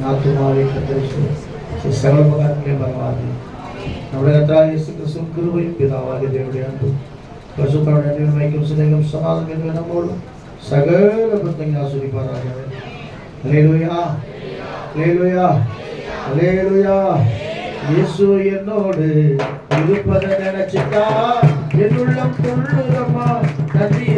നാൽപ്പത്തി നാല് കത്തരിച്ചു സർവമകാത്മേ ഭഗവാനെ നമ്മുടെ കർത്താവ് യേശു ക്രിസ്തു കൃപയും പിതാവാകെ ദേവിയുടെ അൻപും പശുക്കളുടെ അനുമയ്ക്കും സ്നേഹം സമാധാനം എന്നിവ നമ്മോടും സകല പ്രത്യേക ആസ്വദിപ്പാറാകട്ടെ അലേലുയാ അലേലുയാ അലേലുയാ இயேசு என்னோடு இருப்பதை நினைச்சிட்டா என்னுள்ளம் துள்ளுதம்மா நன்றிய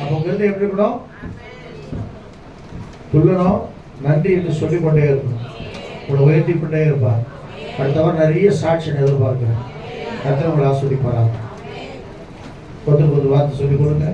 அப்போ உங்கள்கிட்ட எப்படி இருக்கணும்? துள்ளணும் நன்றி என்று சொல்லிக்கொண்டே இருக்கணும் உங்களை உயர்த்தி கொண்டே இருப்பார். அடுத்தவரை நிறைய சாட்சியம் எதிர்பார்க்கிறேன். கத்திர உங்களை ஆஸ்வதிப்பாராங்க கொஞ்சம் கொஞ்சம் வார்த்தை சொல்லிக் கொடுங்க.